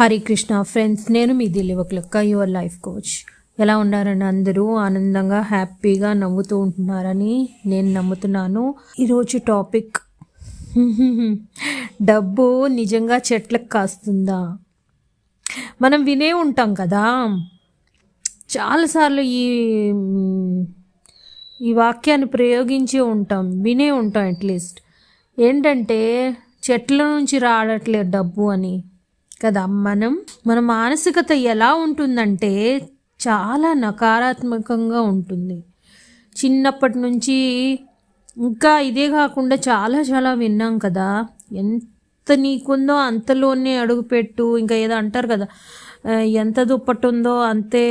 Hari Krishna friends నేను మీ దిలీవకులక్క యువర్ లైఫ్ కోచ్ ఎలా ఉన్నారని అందరూ ఆనందంగా హ్యాపీగా నవ్వుతూ ఉంటున్నారని నేను నమ్ముతున్నాను. ఈరోజు టాపిక్ డబ్బు నిజంగా చెట్లకు కాస్తుందా? మనం వినే ఉంటాం కదా. చాలాసార్లు ఈ ఈ వాక్యాన్ని ప్రయోగించి ఉంటాం వినే ఉంటాం అట్లీస్ట్ ఏంటంటే చెట్ల నుంచి రావట్లేదు డబ్బు అని. కదా మనం మన మానసికత ఎలా ఉంటుందంటే చాలా నకారాత్మకంగా ఉంటుంది. చిన్నప్పటి నుంచి ఇంకా ఇదే కాకుండా చాలా చాలా విన్నాం కదా ఎంత నీకుందో అంతలోనే అడుగుపెట్టు ఇంకా ఏదో అంటారు కదా ఎంత దుప్పటి ఉందో అంతే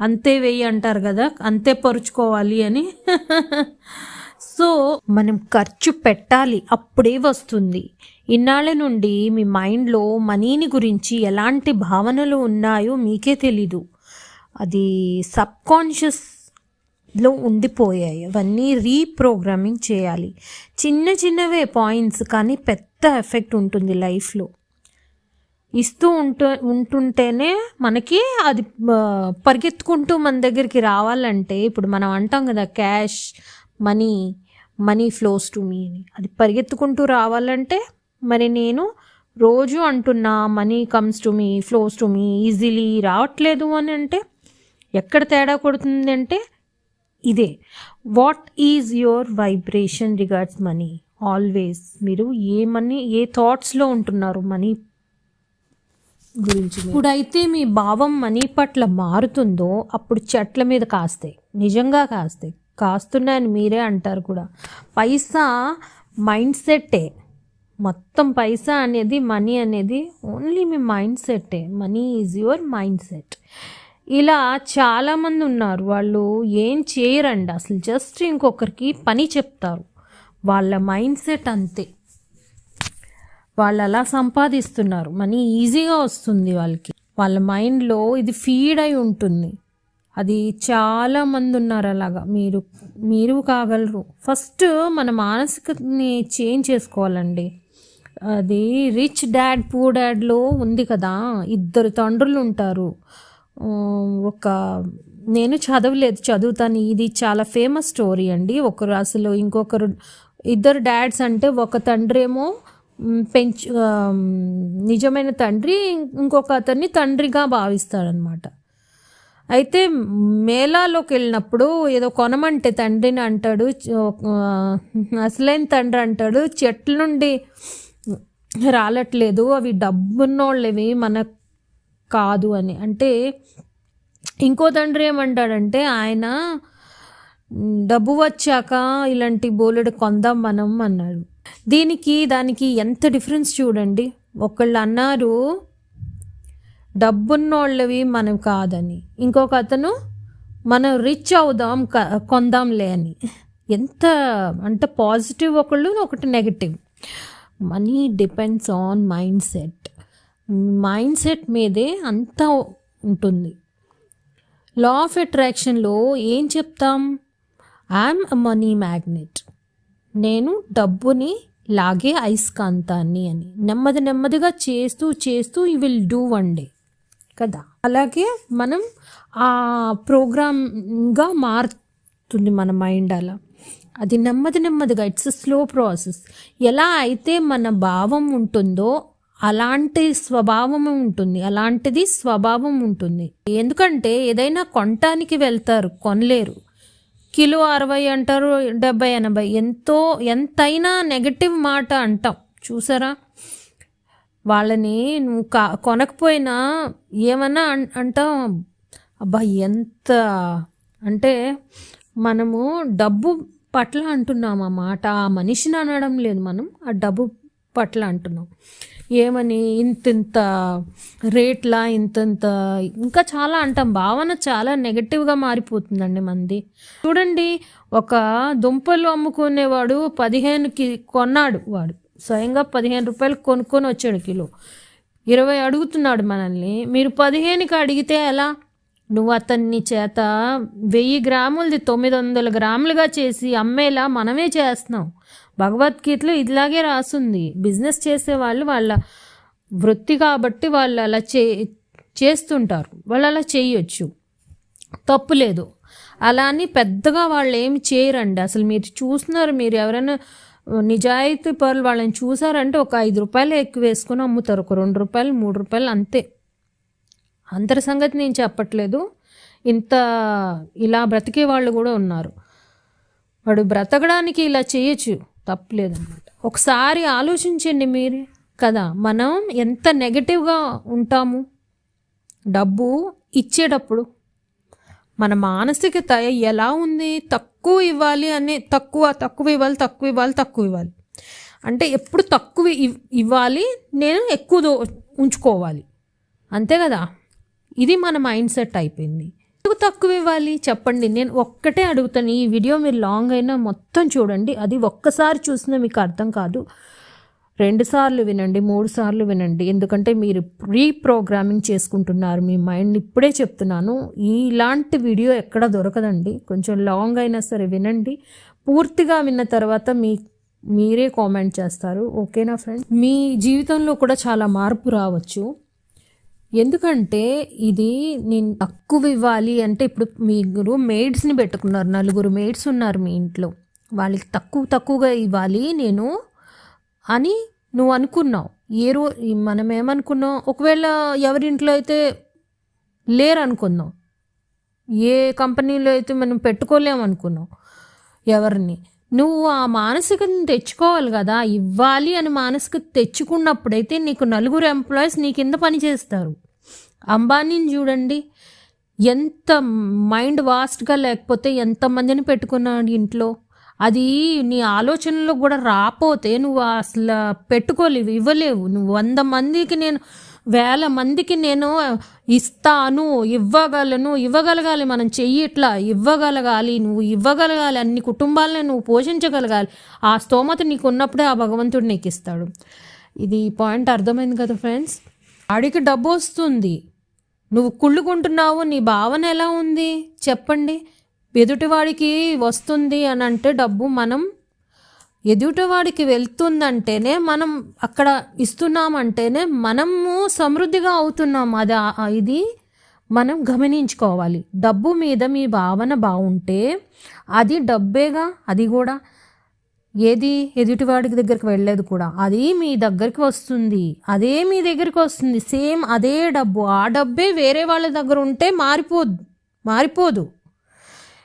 అంతే వెయ్యి అంటారు కదా అంతే పరుచుకోవాలి అని. సో మనం ఖర్చు పెట్టాలి అప్పుడే వస్తుంది. ఇన్నాళ్ళ నుండి మీ మైండ్లో మనీని గురించి ఎలాంటి భావనలు ఉన్నాయో మీకే తెలీదు. అది సబ్కాన్షియస్లో ఉండిపోయాయి. అవన్నీ రీప్రోగ్రామింగ్ చేయాలి. చిన్న చిన్నవే పాయింట్స్ కానీ పెద్ద ఎఫెక్ట్ ఉంటుంది లైఫ్లో. ఇస్తూ ఉంటు ఉంటుంటేనే మనకి అది పరిగెత్తుకుంటూ మన దగ్గరికి రావాలంటే ఇప్పుడు మనం అంటాం కదా cash money money flows to me. అని అది పరిగెత్తుకుంటూ రావాలంటే మరి నేను రోజు అంటున్నా money comes to me flows to me easily రావట్లేదు అని అంటే ఎక్కడ తేడా కొడుతుంది అంటే ఇదే. What is your vibration regards money always మీరు ఏ మనీ ఏ థాట్స్లో ఉంటున్నారు మనీ గురించి? ఇప్పుడైతే మీ భావం మనీ పట్ల మారుతుందో అప్పుడు చెట్ల మీద కాస్తాయి. నిజంగా కాస్తాయి. కాస్తున్నాయని మీరే అంటారు కూడా. పైసా మైండ్ సెట్టే మొత్తం పైసా అనేది మనీ అనేది ఓన్లీ మీ mind సెట్టే money is your mind set ఇలా చాలామంది ఉన్నారు. వాళ్ళు ఏం చేయరండి. అసలు జస్ట్ ఇంకొకరికి పని చెప్తారు. వాళ్ళ మైండ్ సెట్ అంతే. వాళ్ళు అలా సంపాదిస్తున్నారు. మనీ ఈజీగా వస్తుంది వాళ్ళకి. వాళ్ళ మైండ్లో ఇది ఫీడ్ అయి ఉంటుంది. అది చాలామంది ఉన్నారు అలాగా. మీరు మీరు కాగలరు. ఫస్ట్ మన మానసికని చేంజ్ చేసుకోవాలండి. అది రిచ్ డాడ్ పూర్ డాడ్లో ఉంది కదా. ఇద్దరు తండ్రులు ఉంటారు. ఒక నేను చదవలేదు చదువుతాను. ఇది చాలా ఫేమస్ స్టోరీ అండి. ఒకరు అసలు ఇంకొకరు ఇద్దరు డాడ్స్ అంటే ఒక తండ్రి ఏమో పెంచ పెంచు నిజమైన తండ్రి ఇంకొక అతన్ని తండ్రిగా భావిస్తాడనమాట. అయితే మేళాలోకి వెళ్ళినప్పుడు ఏదో కొనమంటే తండ్రిని అంటాడు అసలైన తండ్రి అంటాడు చెట్ల నుండి రాలట్లేదు. అవి డబ్బున్నోళ్ళవి మనకు కాదు అని. అంటే ఇంకో తండ్రి ఏమంటాడంటే ఆయన డబ్బు వచ్చాక ఇలాంటి బోలెడు కొందాం మనం అన్నాడు. దీనికి దానికి ఎంత డిఫరెన్స్ చూడండి. ఒకళ్ళు అన్నారు డబ్బున్నోళ్ళవి మనం కాదని. ఇంకొక అతను మనం రిచ్ అవుదాం కొందాంలే అని. ఎంత అంటే పాజిటివ్ ఒకళ్ళు ఒకటి negative. Money depends on mind set mind set మీదే అంతా ఉంటుంది. లా ఆఫ్ అట్రాక్షన్లో ఏం చెప్తాం? I'm a money magnet. నేను డబ్బుని లాగే అయస్కాంతాన్ని అని. నెమ్మది నెమ్మదిగా చేస్తూ చేస్తూ you will do one day. కదా? అలాగే మనం ఆ ప్రోగ్రామ్గా మారుతుంది మన మైండ్ అలా. అది నెమ్మది నెమ్మదిగా ఇట్స్ స్లో ప్రాసెస్ ఎలా అయితే మన భావం ఉంటుందో అలాంటి స్వభావం ఉంటుంది. అలాంటిది స్వభావం ఉంటుంది. ఎందుకంటే ఏదైనా కొనటానికి వెళ్తారు కొనలేరు. కిలో అరవై అంటారు డెబ్బై ఎనభై. ఎంతో ఎంతైనా నెగటివ్ మాట అంటాం. చూసారా? వాళ్ళని నువ్వు కా కొనకపోయినా ఏమన్నా అంటాం అబ్బా ఎంత అంటే మనము డబ్బు పట్ల అంటున్నాం ఆ మాట. ఆ మనిషిని అనడం లేదు మనం ఆ డబ్బు పట్ల అంటున్నాం. ఏమని? ఇంతింత రేట్లా ఇంతంత ఇంకా చాలా అంటాం. భావన చాలా నెగటివ్గా మారిపోతుందండి మంది. చూడండి ఒక దుంపలు అమ్ముకునేవాడు పదిహేనుకి కొన్నాడు వాడు. స్వయంగా పదిహేను రూపాయలు కొనుక్కొని వచ్చాడు కిలో. ఇరవై అడుగుతున్నాడు మనల్ని. మీరు పదిహేనుకి అడిగితే ఎలా? నువ్వు అతన్ని చేత వెయ్యి గ్రాములది తొమ్మిది వందల గ్రాములుగా చేసి అమ్మేలా మనమే చేస్తున్నాం భగవద్గీతలో ఇలాగే రాసుంది. బిజినెస్ చేసే వాళ్ళు వాళ్ళ వృత్తి కాబట్టి వాళ్ళు అలా చే చేస్తుంటారు. వాళ్ళు అలా చేయొచ్చు. తప్పు లేదు. అలా అని పెద్దగా వాళ్ళు ఏమి చేయరండి. అసలు మీరు చూస్తున్నారు మీరు ఎవరైనా నిజాయితీ పరులు వాళ్ళని చూసారంటే ఒక ఐదు రూపాయలు ఎక్కువ వేసుకొని అమ్ముతారు. ఒక రెండు రూపాయలు మూడు రూపాయలు అంతే. అందరి సంగతి నేను చెప్పట్లేదు. ఇంత ఇలా బ్రతికే వాళ్ళు కూడా ఉన్నారు. వాడు బ్రతకడానికి ఇలా చేయొచ్చు తప్పలేదన్నమాట. ఒకసారి ఆలోచించండి మీరు కదా మనం ఎంత నెగటివ్గా ఉంటాము? డబ్బు ఇచ్చేటప్పుడు మన మానసికత ఎలా ఉంది? తక్కువ ఇవ్వాలి అనే తక్కువ తక్కువ ఇవ్వాలి తక్కువ ఇవ్వాలి తక్కువ ఇవ్వాలి. అంటే ఎప్పుడు తక్కువ ఇవ్- ఇవ్వాలి నేను ఎక్కువ దో- ఉంచుకోవాలి. అంతే కదా? ఇది మన మైండ్ సెట్ అయిపోయింది. ఎందుకు తక్కువ ఇవ్వాలి? చెప్పండి. నేను ఒక్కటే అడుగుతాను. ఈ వీడియో మీరు లాంగ్ అయినా మొత్తం చూడండి. అది ఒక్కసారి చూసినా మీకు అర్థం కాదు. రెండు సార్లు వినండి మూడు సార్లు వినండి. ఎందుకంటే మీరు ప్రీ ప్రోగ్రామింగ్ చేసుకుంటున్నారు. మీ మైండ్ ఇప్పుడే చెప్తున్నాను. ఇలాంటి వీడియో ఎక్కడ దొరకదండి. కొంచెం లాంగ్ అయినా సరే వినండి. పూర్తిగా విన్న తర్వాత మీ మీరే కామెంట్ చేస్తారు. ఓకేనా ఫ్రెండ్ మీ జీవితంలో కూడా చాలా మార్పు రావచ్చు. ఎందుకంటే ఇది నేను తక్కువ ఇవ్వాలి అంటే ఇప్పుడు మీరు మేడ్స్ని పెట్టుకున్నారు నలుగురు మేడ్స్ ఉన్నారు మీ ఇంట్లో. వాళ్ళకి తక్కువ తక్కువగా ఇవ్వాలి నేను అని నువ్వు అనుకున్నావు. ఏ రో మనం ఏమనుకున్నాం? ఒకవేళ ఎవరింట్లో అయితే లేరు అనుకుందాం ఏ కంపెనీలో అయితే మనం పెట్టుకోలేము అనుకున్నాం ఎవరిని. నువ్వు ఆ మానసికతను తెచ్చుకోవాలి కదా. ఇవ్వాలి అని మానసికత తెచ్చుకున్నప్పుడైతే నీకు నలుగురు ఎంప్లాయీస్ నీ కింద పని చేస్తారు. అంబానీని చూడండి. ఎంత మైండ్ వాస్ట్గా లేకపోతే ఎంతమందిని పెట్టుకున్నాడు ఇంట్లో. అది నీ ఆలోచనలో కూడా రాపోతే నువ్వు అసలు పెట్టుకోలేవు ఇవ్వలేవు. నువ్వు వంద మందికి నేను వేల మందికి నేను ఇస్తాను ఇవ్వగలను ఇవ్వగలగాలి మనం చెయ్యి ఇట్లా ఇవ్వగలగాలి నువ్వు ఇవ్వగలగాలి అన్ని కుటుంబాలను నువ్వు పోషించగలగాలి. ఆ స్తోమత నీకు ఉన్నప్పుడే ఆ భగవంతుడు నీకు ఇస్తాడు ఇది పాయింట్ అర్థమైంది కదా ఫ్రెండ్స్? ఆడికి డబ్బు వస్తుంది. నువ్వు కుళ్ళుకుంటున్నావు నీ భావన ఎలా ఉంది? చెప్పండి. ఎదుటివాడికి వస్తుంది అని అంటే డబ్బు మనం ఎదుటివాడికి వెళ్తుందంటేనే మనం అక్కడ ఇస్తున్నామంటేనే మనము సమృద్ధిగా అవుతున్నాం. అది ఇది మనం గమనించుకోవాలి. డబ్బు మీద మీ భావన బాగుంటే అది డబ్బేగా అది కూడా ఏది? ఎదుటివాడికి దగ్గరికి వెళ్ళలేదు కూడా. అది మీ దగ్గరికి వస్తుంది. అదే మీ దగ్గరికి వస్తుంది. సేమ్ అదే డబ్బు. ఆ డబ్బే వేరే వాళ్ళ దగ్గర ఉంటే మారిపోదు మారిపోదు.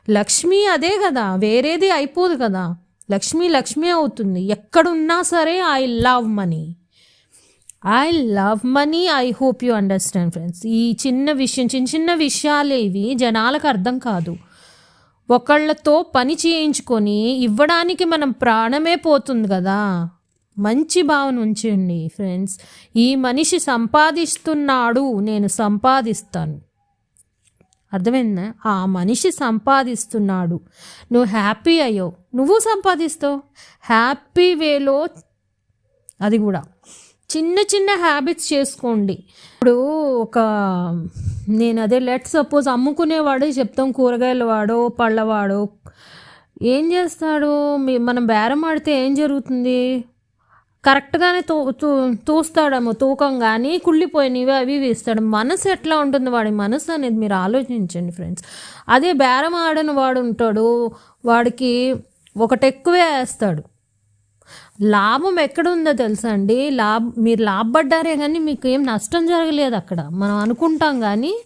లక్ష్మి అదే కదా. వేరేది అయిపోదు కదా. లక్ష్మి లక్ష్మి అవుతుంది. ఎక్కడున్నా సరే I love money I love money I hope you understand friends ఈ చిన్న విషయం చిన్న చిన్న విషయాలే ఇవి జనాలకు అర్థం కాదు. ఒకళ్ళతో పని చేయించుకొని ఇవ్వడానికి మనం ప్రాణమే పోతుంది కదా. మంచి భావన ఉంచండి ఫ్రెండ్స్ ఈ మనిషి సంపాదిస్తున్నాడు నేను సంపాదిస్తాను. అర్థమైందా? ఆ మనిషి సంపాదిస్తున్నాడు. నువ్వు హ్యాపీ అయ్యో నువ్వు సంపాదిస్తావు. హ్యాపీ వేలో అది కూడా. చిన్న చిన్న హ్యాబిట్స్ చేసుకోండి. ఇప్పుడు ఒక నేను అదే లెట్ సపోజ్ అమ్ముకునేవాడు చెప్తాం కూరగాయల వాడో పళ్ళవాడో ఏం చేస్తాడు? మీ- మనం బేరం ఆడితే ఏం జరుగుతుంది? కరెక్ట్గానే తో తూ తూస్తాడేమో తూకం కానీ కుళ్ళిపోయినవి అవి ఇవి ఇస్తాడు. మనసు ఎట్లా ఉంటుంది వాడి మనసు అనేది మీరు ఆలోచించండి ఫ్రెండ్స్ అదే బేరం ఆడని వాడు ఉంటాడు వాడికి ఒకటి ఎక్కువే వేస్తాడు. లాభం ఎక్కడ ఉందో తెలుసా అండి? లాభ మీరు లాభపడ్డారే కానీ మీకు ఏం నష్టం జరగలేదు అక్కడ. మనం అనుకుంటాం కానీ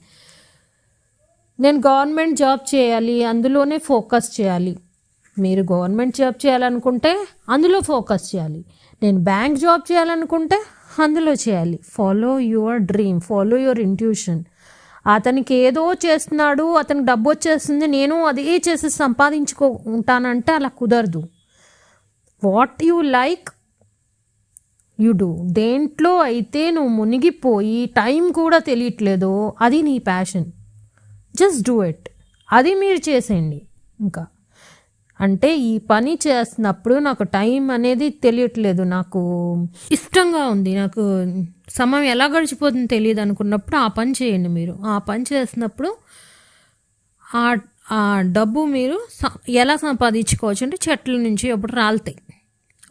నేను గవర్నమెంట్ జాబ్ చేయాలి అందులోనే ఫోకస్ చేయాలి. మీరు గవర్నమెంట్ జాబ్ చేయాలనుకుంటే అందులో ఫోకస్ చేయాలి. నేను బ్యాంక్ జాబ్ చేయాలనుకుంటే అందులో చేయాలి. Follow your dream follow your intuition. అతనికి ఏదో చేస్తున్నాడు అతనికి డబ్బు వచ్చేస్తుంది నేను అదే చేసి సంపాదించుకో ఉంటానంటే అలా కుదరదు. What you like? You do. దేంట్లో అయితే నువ్వు మునిగిపోయి టైం కూడా తెలియట్లేదో అది నీ ప్యాషన్. Just do it. అది మీరు చేసేయండి. ఇంకా. అంటే ఈ పని చేస్తున్నప్పుడు నాకు టైం అనేది తెలియట్లేదు. నాకు ఇష్టంగా ఉంది. నాకు సమయం ఎలా గడిచిపోతుందో తెలియదు అనుకున్నప్పుడు ఆ పని చేయండి మీరు. ఆ పని చేస్తున్నప్పుడు ఆ ఆ డబ్బు మీరు ఎలా సంపాదించుకోవచ్చు అంటే చెట్ల నుంచి ఎప్పుడు రాలుతాయి.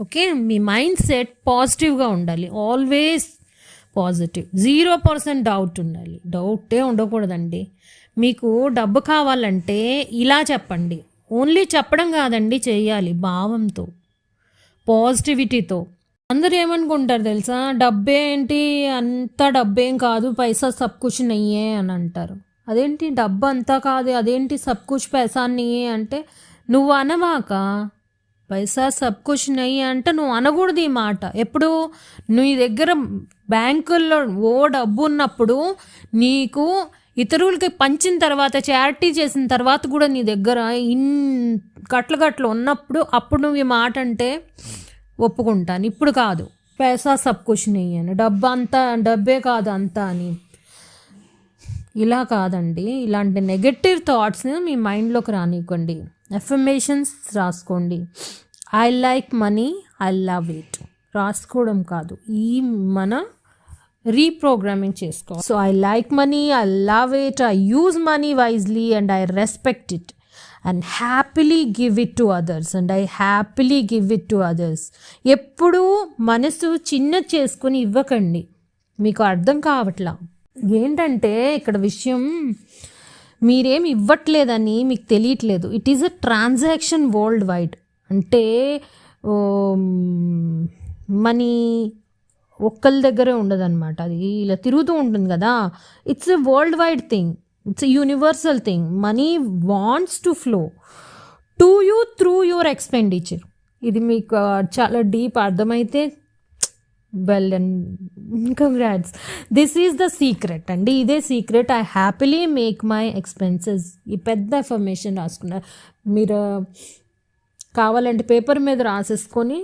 ఓకే? మీ మైండ్ సెట్ పాజిటివ్గా ఉండాలి. Always positive. Zero percent doubt ఉండాలి. డౌటే ఉండకూడదండి. మీకు డబ్బు కావాలంటే ఇలా చెప్పండి. ఓన్లీ చెప్పడం కాదండి చేయాలి భావంతో పాజిటివిటీతో. అందరు ఏమనుకుంటారు తెలుసా? డబ్బేంటి? అంత డబ్బేం కాదు పైసా సబ్ కుచ్ నయ్యే అని అంటారు. అదేంటి డబ్బు అంతా కాదు అదేంటి సబ్ కుచ్ పైసా నయ్యే అంటే నువ్వు అనవాక పైసా సబ్ కుచ్ నయ్యి అంటే నువ్వు అనకూడదు ఈ మాట. ఎప్పుడు? నీ దగ్గర బ్యాంకుల్లో ఓ డబ్బు ఉన్నప్పుడు నీకు ఇతరులకి పంచిన తర్వాత చారిటీ చేసిన తర్వాత కూడా నీ దగ్గర ఇన్ గట్ల గట్లు ఉన్నప్పుడు అప్పుడు నువ్వు ఈ మాట అంటే ఒప్పుకుంటాను. ఇప్పుడు కాదు. పైసా సబ్ కుచ్ నెయ్యి అని. డబ్బు అంతా డబ్బే కాదు అంతా అని. ఇలా కాదండి. ఇలాంటి నెగటివ్ థాట్స్ని మీ మైండ్లోకి రానివ్వండి. ఎఫర్మేషన్స్ రాసుకోండి. I like money I love it రాసుకోవడం కాదు. ఈ మన రీప్రోగ్రామింగ్ చేసుకో so I like money I love it I use money wisely and I respect it and happily give it to others and I happily give it to others ఎప్పుడూ మనసు చిన్న చేసుకుని ఇవ్వకండి. మీకు అర్థం కావట్లా? ఏంటంటే ఇక్కడ విషయం మీరేమి ఇవ్వట్లేదని మీకు తెలియట్లేదు. It is a transaction world wide అంటే మనీ ఒక్కరి దగ్గరే ఉండదన్నమాట. అది ఇలా తిరుగుతూ ఉంటుంది కదా. It's a world wide thing it's a universal thing money wants to flow to you through your expenditure ఇది మీకు చాలా డీప్ అర్థమైతే well and congrats this is the secret అండి ఇదే secret I happily make my expenses ఈ పెద్ద information రాసుకున్నారు మీరు కావాలంటే పేపర్ మీద రాసేసుకొని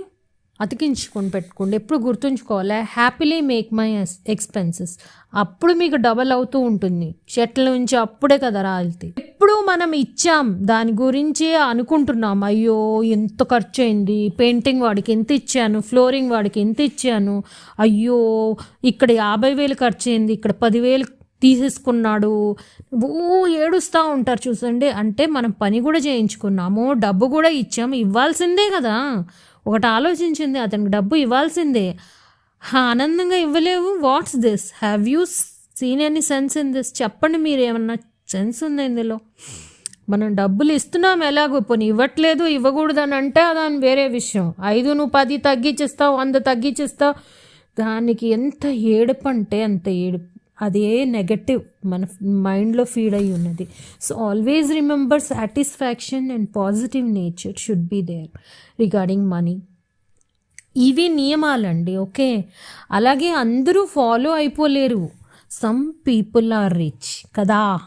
అతికించుకొని పెట్టుకోండి. ఎప్పుడు గుర్తుంచుకోవాలి? హ్యాపీలీ మేక్ మై ఎక్స్పెన్సెస్ అప్పుడు మీకు డబల్ అవుతూ ఉంటుంది. చెట్ల నుంచి అప్పుడే కదా రాలితే ఎప్పుడు మనం ఇచ్చాం. దాని గురించి అనుకుంటున్నాం. అయ్యో ఎంత ఖర్చు అయింది పెయింటింగ్ వాడికి ఎంత ఇచ్చాను? ఫ్లోరింగ్ వాడికి ఎంత ఇచ్చాను? అయ్యో ఇక్కడ యాభై వేలు ఖర్చు అయింది ఇక్కడ పదివేలు తీసేసుకున్నాడు. ఓ ఏడుస్తూ ఉంటారు చూసండి. అంటే మనం పని కూడా చేయించుకున్నాము. డబ్బు కూడా ఇచ్చాము. ఇవ్వాల్సిందే కదా. ఒకటి ఆలోచించింది అతనికి డబ్బు ఇవ్వాల్సిందే. ఆనందంగా ఇవ్వలేవు? What's this have you seen any sense in this చెప్పండి మీరు ఏమన్నా సెన్స్ ఉంది ఇందులో? మనం డబ్బులు ఇస్తున్నాం ఎలాగో పోనీ ఇవ్వట్లేదు ఇవ్వకూడదు అని అంటే దాని వేరే విషయం. ఐదు నువ్వు పది తగ్గించిస్తావు వంద తగ్గించిస్తావు. దానికి ఎంత ఏడుపు అంటే అంత ఏడుపు. అదే నెగటివ్ మన మైండ్లో ఫీడ్ అయి ఉన్నది. So always remember satisfaction and positive nature should be there regarding money ఇవి నియమాలండి ఓకే? అలాగే అందరూ ఫాలో అయిపోలేరు. సమ్ పీపుల్ ఆర్ రిచ్ కదా?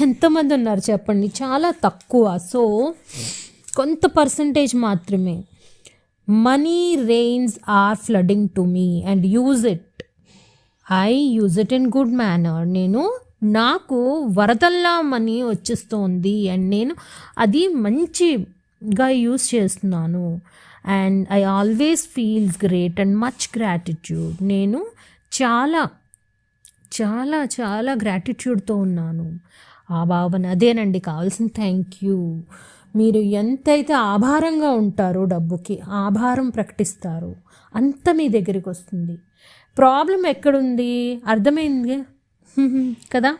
ఎంతమంది ఉన్నారు చెప్పండి? చాలా తక్కువ. సో కొంత పర్సంటేజ్ మాత్రమే. Money rains are flooding to me and use it I use it in good manner నేను నాకు వరదల్లా మనీ వచ్చేస్తోంది. అండ్ నేను అది మంచిగా యూస్ చేస్తున్నాను. And I always feels great and much gratitude నేను చాలా చాలా చాలా గ్రాటిట్యూడ్తో ఉన్నాను. ఆ భావన అదేనండి. కావాల్సిన థ్యాంక్ యూ మీరు ఎంతైతే ఆభారంగా ఉంటారో డబ్బుకి ఆభారం ప్రకటిస్తారో అంత మీ దగ్గరికి వస్తుంది. ప్రాబ్లం ఎక్కడుంది? అర్థమైంది? కదా?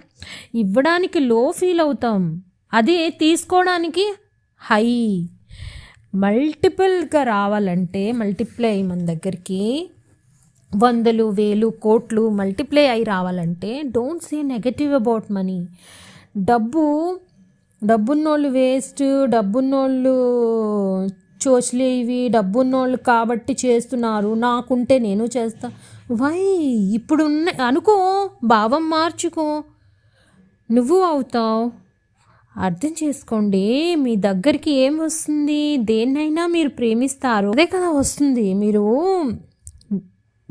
ఇవ్వడానికి లో ఫీల్ అవుతాం. అదే తీసుకోవడానికి హై. మల్టిపుల్గా రావాలంటే మల్టిప్లై మన దగ్గరికి. వందలు వేలు కోట్లు మల్టిప్లై అయి రావాలంటే don't say negative about money డబ్బు డబ్బున్నోళ్ళు వేస్ట్ డబ్బున్నోళ్ళు చోచలేవి డబ్బున్నోళ్ళు కాబట్టి చేస్తున్నారు. నాకుంటే నేను చేస్తా. వై ఇప్పుడున్న అనుకో భావం మార్చుకో. నువ్వు అవుతావు. అర్థం చేసుకోండి మీ దగ్గరికి ఏం వస్తుంది? దేన్నైనా మీరు ప్రేమిస్తారు. అదే కదా వస్తుంది. మీరు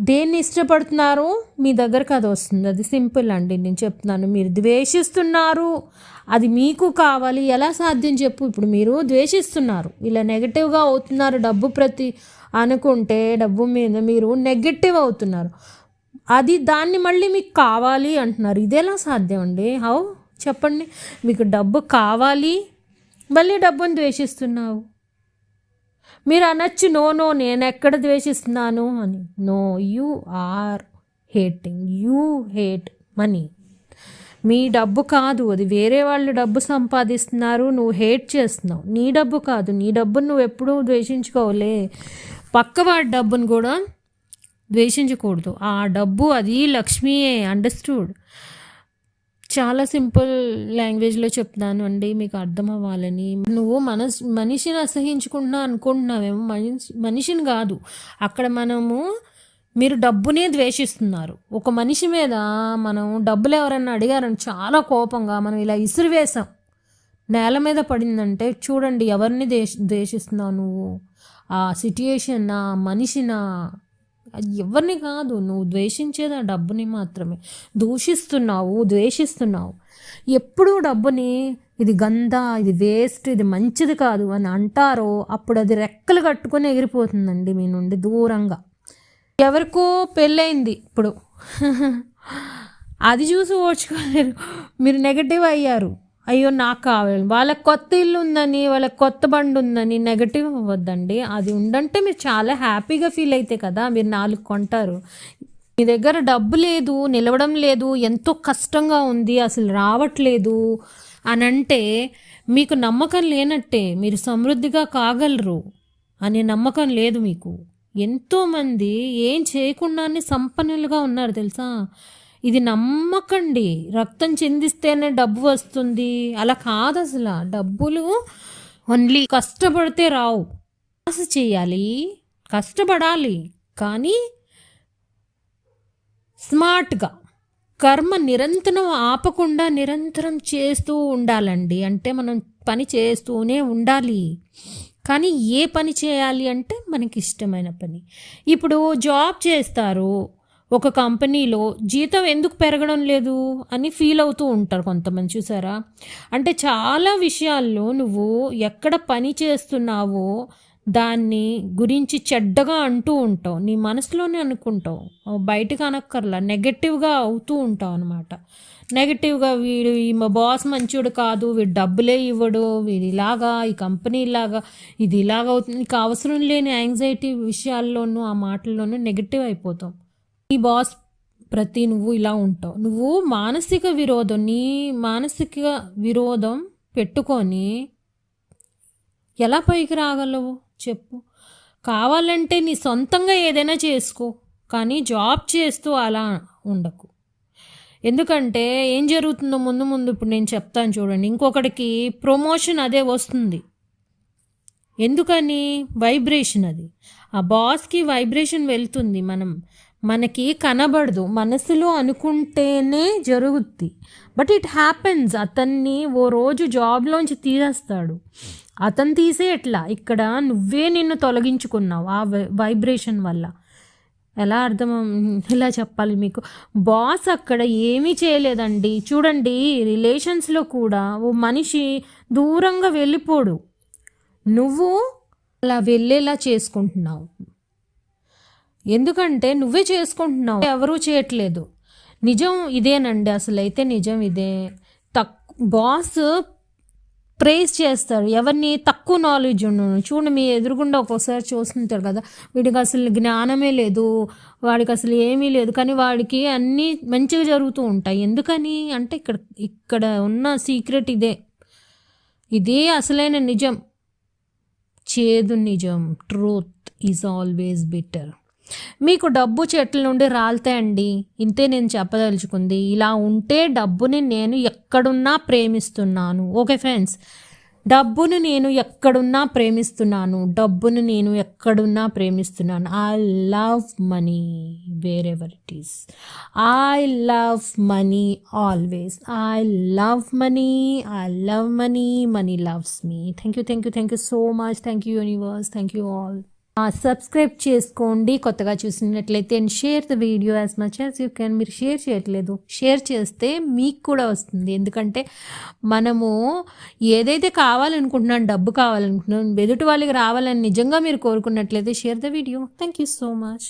దేన్ని ఇష్టపడుతున్నారు? మీ దగ్గరకు అది వస్తుంది. అది సింపుల్ అండి. నేను చెప్తున్నాను. మీరు ద్వేషిస్తున్నారు. అది మీకు కావాలి. ఎలా సాధ్యం చెప్పు. ఇప్పుడు మీరు ద్వేషిస్తున్నారు. ఇలా నెగటివ్గా అవుతున్నారు డబ్బు ప్రతి అనుకుంటే డబ్బు మీద మీరు నెగటివ్ అవుతున్నారు. అది దాన్ని మళ్ళీ మీకు కావాలి అంటున్నారు. ఇదేలా సాధ్యం అండి? హౌ? చెప్పండి. మీకు డబ్బు కావాలి. మళ్ళీ డబ్బుని ద్వేషిస్తున్నావు. మీరు అనొచ్చు నో నో నేను ఎక్కడ ద్వేషిస్తున్నాను? అని. No you are hating you hate money. మీ డబ్బు కాదు అది వేరే వాళ్ళు డబ్బు సంపాదిస్తున్నారు నువ్వు హేట్ చేస్తున్నావు. నీ డబ్బు కాదు నీ డబ్బును నువ్వు ఎప్పుడూ ద్వేషించుకోవలే. పక్కవాడి డబ్బును కూడా ద్వేషించకూడదు. ఆ డబ్బు అది లక్ష్మీయే అండర్స్టూడ్. చాలా సింపుల్ లాంగ్వేజ్లో చెప్తాను అండి మీకు అర్థం అవ్వాలని. నువ్వు మనస్ మనిషిని అసహించుకుంటున్నా అనుకుంటున్నావేమో మనిషి మనిషిని కాదు. అక్కడ మనము మీరు డబ్బునే ద్వేషిస్తున్నారు. ఒక మనిషి మీద మనం డబ్బులు ఎవరన్నా అడిగారని చాలా కోపంగా మనం ఇలా ఇసిరివేశాం నేల మీద పడిందంటే చూడండి ఎవరిని దేశ ద్వేషిస్తున్నావు నువ్వు? ఆ సిట్యుయేషన్ ఆ మనిషినా అది ఎవరిని కాదు నువ్వు ద్వేషించేది ఆ డబ్బుని మాత్రమే. దూషిస్తున్నావు ద్వేషిస్తున్నావు. ఎప్పుడూ డబ్బుని ఇది గంధ ఇది వేస్ట్ ఇది మంచిది కాదు అని అంటారో అప్పుడు అది రెక్కలు కట్టుకొని ఎగిరిపోతుందండి మీ నుండి దూరంగా. ఎవరికో పెళ్ళైంది ఇప్పుడు. అది చూసి ఓడ్చుకోలేరు మీరు నెగటివ్ అయ్యారు. అయ్యో నాకు కావాలి. వాళ్ళకి కొత్త ఇల్లు ఉందని వాళ్ళకి కొత్త బండి ఉందని నెగటివ్ అవ్వద్దండి. అది ఉండంటే మీరు చాలా హ్యాపీగా ఫీల్ అయితే కదా మీరు నాలుగు కొంటారు. మీ దగ్గర డబ్బు లేదు నిలవడం లేదు ఎంతో కష్టంగా ఉంది అసలు రావట్లేదు అని అంటే మీకు నమ్మకం లేనట్టే మీరు సమృద్ధిగా కాగలరు అనే నమ్మకం లేదు మీకు. ఎంతోమంది ఏం చేయకుండానే సంపన్నులుగా ఉన్నారు తెలుసా? ఇది నమ్మకండి. రక్తం చెందిస్తేనే డబ్బు వస్తుంది. అలా కాదు అసలు. డబ్బులు ఓన్లీ కష్టపడితే రావు. ఆశ చేయాలి. కష్టపడాలి. కానీ స్మార్ట్గా కర్మ నిరంతరం ఆపకుండా నిరంతరం చేస్తూ ఉండాలండి. అంటే మనం పని చేస్తూనే ఉండాలి. కానీ ఏ పని చేయాలి అంటే మనకి ఇష్టమైన పని. ఇప్పుడు జాబ్ చేస్తారు. ఒక కంపెనీలో జీతం ఎందుకు పెరగడం లేదు అని ఫీల్ అవుతూ ఉంటారు కొంతమంది చూసారా? అంటే చాలా విషయాల్లో నువ్వు ఎక్కడ పని చేస్తున్నావో దాన్ని గురించి చెడ్డగా అంటూ ఉంటావు. నీ మనసులోనే అనుకుంటావు. బయటకు అనక్కర్లా నెగటివ్గా అవుతూ ఉంటావు అనమాట నెగటివ్గా వీడు ఈ మా బాస్ మంచోడు కాదు వీడు డబ్బులే ఇవ్వడు వీడు ఇలాగా ఈ కంపెనీ ఇలాగా ఇది ఇలాగ అవుతుంది. నీకు అవసరం లేని యాంగ్జైటీ విషయాల్లోనూ ఆ మాటల్లోనూ నెగటివ్ అయిపోతాం నీ బాస్ ప్రతి నువ్వు ఇలా ఉంటావు. నువ్వు మానసిక విరోధం నీ మానసిక విరోధం పెట్టుకొని ఎలా పైకి రాగలవు చెప్పు. కావాలంటే నీ సొంతంగా ఏదైనా చేసుకో కానీ జాబ్ చేస్తూ అలా ఉండకు. ఎందుకంటే ఏం జరుగుతుందో ముందు ముందు ఇప్పుడు నేను చెప్తాను చూడండి. ఇంకొకటికి ప్రమోషన్ అదే వస్తుంది. ఎందుకని? వైబ్రేషన్ అది. ఆ బాస్కి వైబ్రేషన్ వెళ్తుంది. మనం మనకి కనబడదు. మనసులో అనుకుంటేనే జరుగుద్ది. బట్ ఇట్ హ్యాపెన్స్ అతన్ని ఓ రోజు జాబ్లోంచి తీసేస్తాడు. అతను తీసే ఎట్లా? ఇక్కడ నువ్వే నిన్ను తొలగించుకున్నావు ఆ వైబ్రేషన్ వల్ల. ఎలా అర్థం ఇలా చెప్పాలి మీకు? బాస్ అక్కడ ఏమీ చేయలేదండి. చూడండి రిలేషన్స్లో కూడా ఓ మనిషి దూరంగా వెళ్ళిపోడు. నువ్వు అలా వెళ్ళేలా చేసుకుంటున్నావు. ఎందుకంటే నువ్వే చేసుకుంటున్నావు. ఎవరూ చేయట్లేదు. నిజం ఇదేనండి. అసలు అయితే నిజం ఇదే. తక్ బాస్ ప్రేస్ చేస్తారు. ఎవరిని తక్కువ నాలెడ్జ్ ఉన్నాను చూడండి మీ ఎదురుగుండా ఒక్కోసారి చూస్తుంటారు కదా వీడికి అసలు జ్ఞానమే లేదు. వాడికి అసలు ఏమీ లేదు. కానీ వాడికి అన్నీ మంచిగా జరుగుతూ ఉంటాయి. ఎందుకని అంటే ఇక్కడ ఇక్కడ ఉన్న సీక్రెట్ ఇదే. ఇదే అసలైన నిజం. చేదు నిజం. Truth is always better. మీకు డబ్బు చెట్ల నుండి రాలుతాయండి ఇంతే నేను చెప్పదలుచుకుంది. ఇలా ఉంటే డబ్బుని నేను ఎక్కడున్నా ప్రేమిస్తున్నాను. ఓకే ఫ్రెండ్స్ డబ్బును నేను ఎక్కడున్నా ప్రేమిస్తున్నాను. డబ్బును నేను ఎక్కడున్నా ప్రేమిస్తున్నాను. I love money wherever it is I love money always I love money I love money money loves me thank you thank you thank you so much thank you universe thank you all subscribe చేసుకోండి. కొత్తగా చూసినట్లయితే and share the video as much as you can మీరు share చేయట్లేదు. Share చేస్తే మీకు కూడా వస్తుంది. ఎందుకంటే మనము ఏదైతే కావాలనుకుంటున్నాం డబ్బు కావాలనుకుంటున్నాం ఎదుటి వాళ్ళకి రావాలని నిజంగా మీరు కోరుకున్నట్లయితే share the video thank you so much